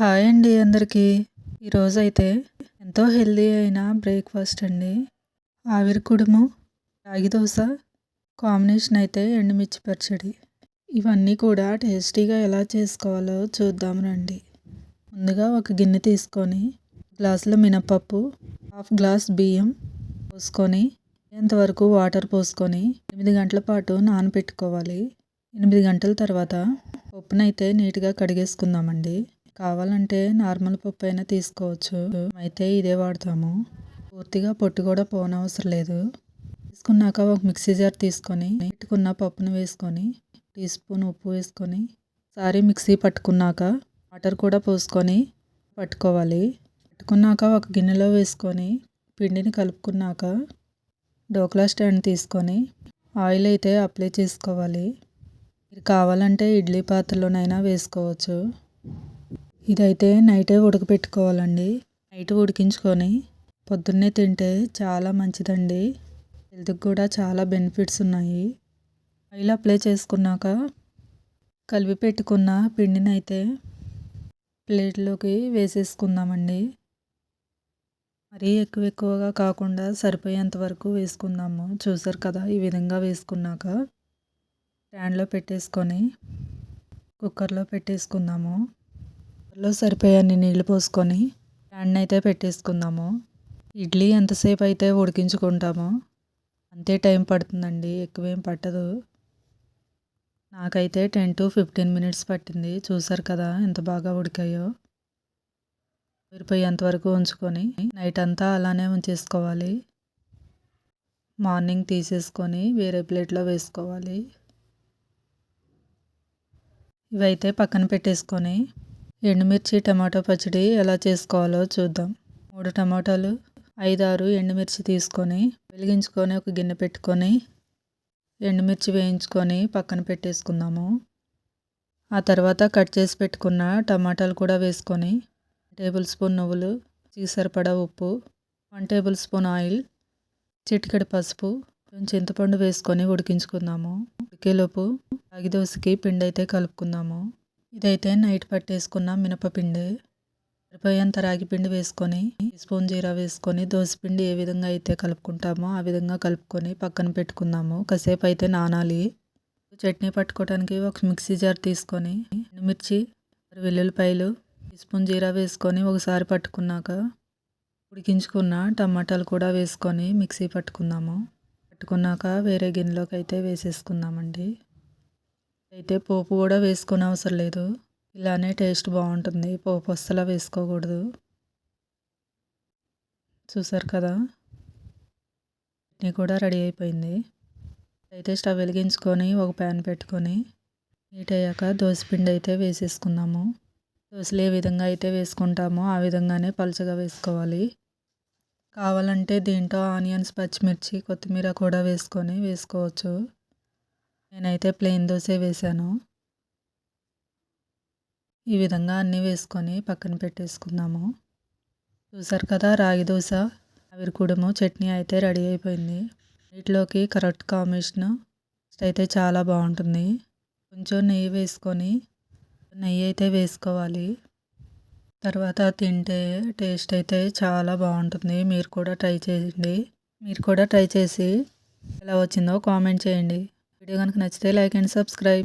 Hi అండి అందరికీ. ఈరోజైతే ఎంతో హెల్దీ అయిన బ్రేక్ఫాస్ట్ అండి. ఆవిరి కుడుము రాగి దోశ కాంబినేషన్ అయితే ఎండుమిర్చి పచ్చడి. ఇవన్నీ కూడా టేస్టీగా ఎలా చేసుకోవాలో చూద్దాం రండి. ముందుగా ఒక గిన్నె తీసుకొని గ్లాసులో మినపప్పు హాఫ్ గ్లాస్ బియ్యం పోసుకొని ఇంతవరకు వాటర్ పోసుకొని ఎనిమిది గంటల పాటు నానబెట్టుకోవాలి. ఎనిమిది గంటల తర్వాత పప్పునైతే నీట్గా కడిగేసుకుందామండి. కావాలంటే నార్మల్ పప్పు అయినా తీసుకోవచ్చు. అయితే ఇదే వాడతాము. పూర్తిగా పొట్టు కూడా పోనవసరం లేదు. తీసుకున్నాక ఒక మిక్సీ జార్ తీసుకొని పెట్టుకున్న పప్పును వేసుకొని టీ స్పూన్ ఉప్పు వేసుకొని సారీ మిక్సీ పట్టుకున్నాక వాటర్ కూడా పోసుకొని పట్టుకోవాలి. పట్టుకున్నాక ఒక గిన్నెలో వేసుకొని పిండిని కలుపుకున్నాక డోక్లా స్టాండ్ తీసుకొని ఆయిల్ అయితే అప్లై చేసుకోవాలి. మీరు కావాలంటే ఇడ్లీ పాత్రలోనైనా వేసుకోవచ్చు. ఇదైతే నైటే ఉడకపెట్టుకోవాలండి. నైట్ ఉడికించుకొని పొద్దున్నే తింటే చాలా మంచిదండి. హెల్త్కి కూడా చాలా బెనిఫిట్స్ ఉన్నాయి. ఆయిల్ అప్లై చేసుకున్నాక కలిపి పెట్టుకున్న పిండిని అయితే ప్లేట్లోకి వేసేసుకుందామండి. మరీ ఎక్కువ ఎక్కువగా కాకుండా సరిపోయేంత వరకు వేసుకుందాము. చూసారు కదా ఈ విధంగా వేసుకున్నాక స్టాండ్లో పెట్టేసుకొని కుక్కర్లో పెట్టేసుకుందాము. లో సరిపోయాన్ని నీళ్ళు పోసుకొని ప్యాన్ అయితే పెట్టేసుకుందాము. ఇడ్లీ ఎంతసేపు అయితే ఉడికించుకుంటామో అంతే టైం పడుతుందండి ఎక్కువేం పట్టదు. నాకైతే టెన్ టు ఫిఫ్టీన్ మినిట్స్ పట్టింది చూసారు కదా ఎంత బాగా ఉడికాయో. విరిపోయేంతవరకు ఉంచుకొని నైట్ అంతా అలానే ఉంచేసుకోవాలి. మార్నింగ్ తీసేసుకొని వేరే ప్లేట్లో వేసుకోవాలి. ఇవైతే పక్కన పెట్టేసుకొని ఎండుమిర్చి టమాటో పచ్చడి ఎలా చేసుకోవాలో చూద్దాం. మూడు టమాటాలు ఐదారు ఎండుమిర్చి తీసుకొని వెలిగించుకొని ఒక గిన్నె పెట్టుకొని ఎండుమిర్చి వేయించుకొని పక్కన పెట్టేసుకుందాము. ఆ తర్వాత కట్ చేసి పెట్టుకున్న టమాటాలు కూడా వేసుకొని టేబుల్ స్పూన్ నువ్వులు సరిపడా ఉప్పు వన్ టేబుల్ స్పూన్ ఆయిల్ చిటికెడు పసుపు చింతపండు వేసుకొని ఉడికించుకుందాము. ఉడికేలోపు రాగి దోశకి పిండి అయితే కలుపుకుందాము. ఇదైతే నైట్ పట్టేసుకున్న మినపపిండి. సరిపోయేంత రాగి పిండి వేసుకొని స్పూన్ జీరా వేసుకొని పిండి ఏ విధంగా అయితే కలుపుకుంటామో ఆ విధంగా కలుపుకొని పక్కన పెట్టుకుందాము. కాసేపు అయితే నానాలి. చట్నీ పట్టుకోవడానికి ఒక మిక్సీ జార్ తీసుకొని మిర్చి వెల్లుల్లిపాయలు స్పూన్ జీరా వేసుకొని ఒకసారి పట్టుకున్నాక ఉడికించుకున్న టమాటాలు కూడా వేసుకొని మిక్సీ పట్టుకుందాము. పట్టుకున్నాక వేరే గిన్నెలోకి అయితే వేసేసుకుందామండి. అయితే పోపు కూడా వేసుకునే అవసరం లేదు. ఇలానే టేస్ట్ బాగుంటుంది. పోపు అస్సలు వేసుకోకూడదు. చూసారు కదా? చట్నీ కూడా రెడీ అయిపోయింది. అయితే స్టవ్ వెలిగించుకొని ఒక ప్యాన్ పెట్టుకొని నీట్ అయ్యాక పిండి అయితే వేసేసుకుందాము. దోశలు ఏ విధంగా అయితే వేసుకుంటామో ఆ విధంగానే పలుచగా వేసుకోవాలి. కావాలంటే దీంట్లో ఆనియన్స్ పచ్చిమిర్చి కొత్తిమీర కూడా వేసుకొని వేసుకోవచ్చు. నేనైతే ప్లెయిన్ దోశ వేసాను. ఈ విధంగా అన్నీ వేసుకొని పక్కన పెట్టేసుకుందాము. చూసారు కదా రాగి దోశ ఆవిరికూడము చట్నీ అయితే రెడీ అయిపోయింది. వీటిలోకి కరెక్ట్ కాంబినేషన్ అయితే చాలా బాగుంటుంది. కొంచెం నెయ్యి వేసుకొని నెయ్యి అయితే వేసుకోవాలి. తర్వాత తింటే టేస్ట్ అయితే చాలా బాగుంటుంది. మీరు కూడా ట్రై చేయండి. మీరు కూడా ట్రై చేసి ఎలా వచ్చిందో కామెంట్ చేయండి. వీడియో కనుక నచ్చితే లైక్ అండ్ సబ్స్క్రైబ్.